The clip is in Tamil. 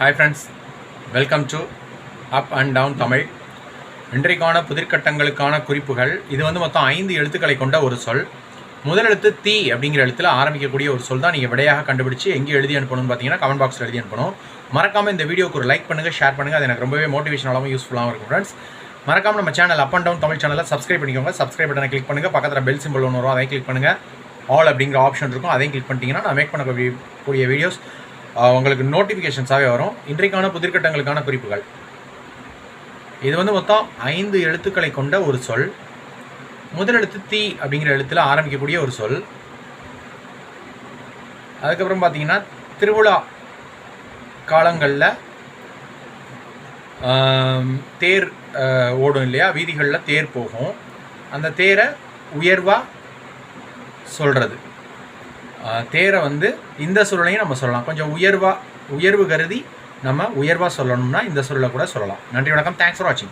Hi friends welcome to up and down Tamil இன்றைக்கான புதிர்கட்டங்களுக்கான குறிப்புகள் இது வந்து மொத்தம் ஐந்து எழுத்துக்களை கொண்ட ஒரு சொல். முதல் எழுத்து தீ அப்படிங்கிற எழுத்துல ஆரம்பிக்கக்கூடிய ஒரு சொல் தான் நீங்கள் விடையாக கண்டுபிடிச்சு எங்கே எழுதி அனுப்பணும்னு பார்த்தீங்கன்னா கமெண்ட் பாக்ஸில் எழுதி அனுப்பணும். மறக்காமல் இந்த வீடியோக்கு ஒரு லைக் பண்ணுங்கள் ஷேர் பண்ணுங்கள் அது எனக்கு ரொம்பவே மோட்டிவேஷனாகவும் யூஸ்ஃபுல்லாகவும் இருக்கும் ஃப்ரெண்ட்ஸ் மறக்காமல் நம்ம channel up and down Tamil சேனலில் சப்ஸ்கிரைப் பண்ணிக்கோங்க. சப்ஸ்கிரைப் பட்டனை கிளிக் பண்ணுங்கள் பக்கத்தில் பெல் சிம்பிள் ஒன்று வரும் அதையும் கிளிக் பண்ணுங்கள் ஆல் அப்படிங்கிற ஆப்ஷன் இருக்கும். அதையும் கிளிக் பண்ணிட்டீங்கன்னா நான் மேக் பண்ணக்கூடிய வீடியோஸ் உங்களுக்கு நோட்டிஃபிகேஷன்ஸாகவே வரும். இன்றைக்கான புதிர்கட்டங்களுக்கான குறிப்புகள். இது வந்து மொத்தம் ஐந்து எழுத்துக்களை கொண்ட ஒரு சொல். முதல் எழுத்து தீ அப்படிங்கிற எழுத்தில் ஆரம்பிக்கக்கூடிய ஒரு சொல். அதுக்கப்புறம் பார்த்தீங்கன்னா திருவிழா காலங்களில் தேர் ஓடும் இல்லையா? வீதிகளில் தேர் போகும். அந்த தேரை உயர்வாக சொல்கிறது தேரை வந்து இந்த சொல்லையும் நம்ம சொல்லலாம். கொஞ்சம் உயர்வாக உயர்வு கருதி நம்ம உயர்வாக சொல்லணும்னா இந்த சொல்லை கூட சொல்லலாம். நன்றி வணக்கம். தேங்க்ஸ் ஃபார் வாட்சிங்